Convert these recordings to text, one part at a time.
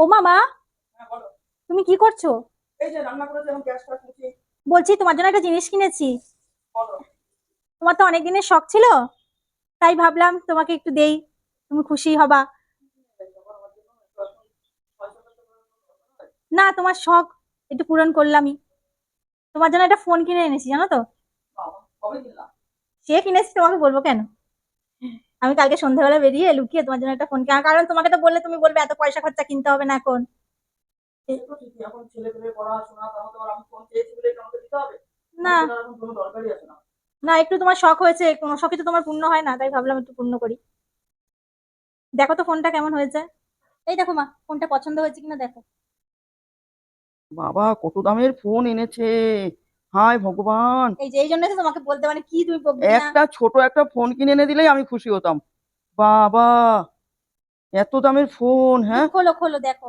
ও মামা হ্যাঁ তুমি কি করছ? এই যে রান্না এখন গ্যাস বলছি তোমার জন্য একটা জিনিস কিনেছি। তোমার তো অনেক দিনের শখ ছিল তাই ভাবলাম তোমাকে একটু দেই তুমি খুশি হবা। না তোমার শখ একটু পূরণ করলামই। তোমার জন্য একটা ফোন কিনে এনেছি জানো তো? সে কিনেছি তোমাকে বলব কেন? আমি কালকে সন্ধ্যাবেলা বেরিয়ে লুকিয়ে তোমার জন্য একটা ফোন কেনা কারণ তোমাকে তো বললে তুমি বলবে এত পয়সা খরচা কিনতে হবে না এখন। না। না। না একটু তোমার শখ হয়েছে কোনো শখই তো তোমার পূর্ণ হয় না তাই ভাবলাম একটু পূর্ণ করি। দেখো তো ফোনটা কেমন হয়েছে? এই দেখো মা ফোনটা পছন্দ হয়েছে কিনা দেখো। বাবা কত দামের ফোন এনেছে। হায় ভগবান। এই যে এই জন্য তো তোমাকে বলতে মানে কি তুমি একটা ছোট একটা ফোন কিনে এনে দিলেই আমি খুশি হতাম। বাবা এত দামের ফোন হ্যাঁ? খোলো খোলো দেখো।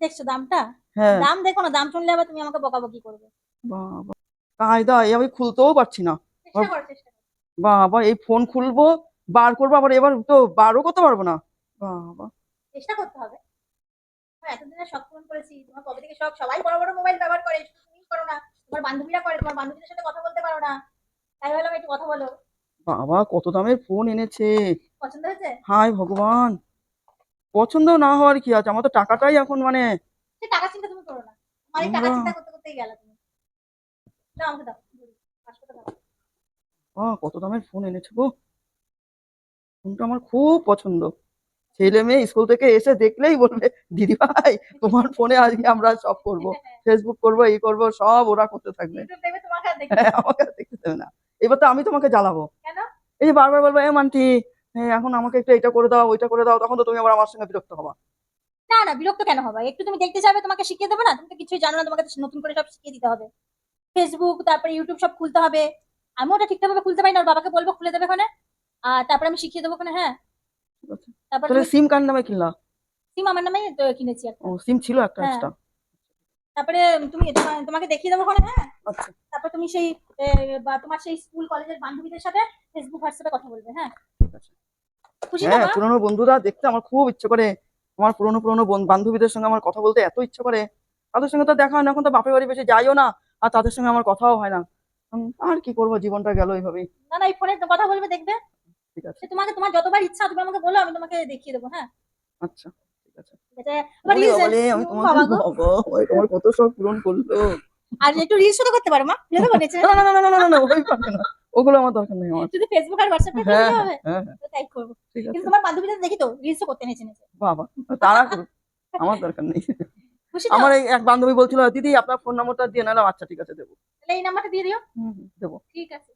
দেখছ দামটা? হ্যাঁ। দাম দেখো না দাম শুনলে আবার তুমি আমাকে বকাবকি করবে। বাবা কায়দা এই আমি খুলতেও পারছি না। চেষ্টা করো চেষ্টা বাবা এই ফোন খুলবো বার করব আবার এবার তো বারও করতে পারব না। বাবা। চেষ্টা করতে হবে। তোমার এতদিনের শখ পূরণ করেছি তোমার কবে থেকে শখ সবাই বড় বড় মোবাইল ব্যবহার করে। করো না। তোমার বান্ধবীরা করে তোমার বান্ধবীদের সাথে কথা বলতে পারো না। তাই ভাবলাম একটু কথা বলো। বাবা কত দামের ফোন এনেছে। পছন্দ হয়েছে? হায় ভগবান। পছন্দ না হওয়ার কি আছে? আমার তো টাকাটাই এখন মানে সে টাকা চিন্তা তুমি করো না। আমার টাকা চিন্তা করতে করতেই গেল তুমি। দাও আমাকে দাও। কত দামের ফোন এনেছে গো। ফোনটা আমার খুব পছন্দ। ছেলে মেয়ে স্কুল থেকে এসে দেখলেই বলবে দিদি ভাই তোমার ফোনে আজকে আমরা সব করব ফেসবুক করব এই করব সব ওরা করতে থাকবে। হ্যাঁ, আমাকে দেখতে দেবে না। এবার তো আমি তোমাকে জ্বালাবো? এই যে বারবার বলব এ মান্টি এখন আমাকে একটু এটা করে দাও ওইটা করে দাও তখন তো তুমি আবার আমার সঙ্গে বিরক্ত হবা। না না বিরক্ত কেন হবে? একটু তুমি দেখতে যাবে তোমাকে শিখিয়ে দেবে না? তুমি তো কিছুই জানো না তোমাকে নতুন করে সব শিখিয়ে দিতে হবে। ফেসবুক তারপরে ইউটিউব সব খুলতে হবে। আমি ওটা ঠিকঠাক ভাবে খুলতে পারি না ওর বাবাকে বলব খুলে দেবে ওখানে। আর তারপরে আমি শিখিয়ে দেবো ওখানে হ্যাঁ। তারপর তাহলে সিম কার নামে কিনলা? সিম আমার নামে কিনেছি একটা। ও সিম ছিল একটা হ্যাঁ। এক্সট্রা তারপরে তুমি তোমাকে দেখিয়ে দেবো ওখানে হ্যাঁ? আচ্ছা। তারপর তুমি সেই বা তোমার সেই স্কুল কলেজের বান্ধবীদের সাথে ফেসবুক হোয়াটসঅ্যাপে কথা বলবে হ্যাঁ? ঠিক আছে। খুশি হ্যাঁ? পুরোনো বন্ধুরা দেখতে আমার খুব ইচ্ছে করে। আমার পুরোনো পুরোনো বন- বান্ধবীদের সঙ্গে আমার কথা বলতে এত ইচ্ছে করে। তাদের সঙ্গে তো দেখা হয় না এখন তো বাপের বাড়ি বেশি যাইও না আর তাদের সঙ্গে আমার কথাও হয় না। আর কি করব জীবনটা গেল এইভাবেই। না না এই ফোনে কথা বলবে দেখবে। ঠিক আছে। তোমাকে তোমার যতবার ইচ্ছা তুমি আমাকে বলো আমি তোমাকে দেখিয়ে দেবো হ্যাঁ? আচ্ছা ঠিক আছে। আমি তোমাকে তোমার কত শখ পূরণ করল। আর একটু রিলস তো করতে পারো মা? খুলে দেবো নিচে না না না না না না ওই পারবে না। ওগুলো আমার দরকার নেই আমার। শুধু ফেসবুক আর হোয়াটসঅ্যাপে হ্যাঁ হবে? হ্যাঁ হ্যাঁ। তো তাই করব। কিন্তু তোমার বান্ধবীদের দেখি তো রিলস করতে নিচে নিচে বাবা তারা করুক আমার দরকার নেই। আমার এক বান্ধবী বলছিল দিদি আপনার ফোন নম্বরটা দিয়ে নিলাম আচ্ছা ঠিক আছে দেবো। তাহলে এই নাম্বারটা দিয়ে দিও। হুম, দেবো। ঠিক আছে।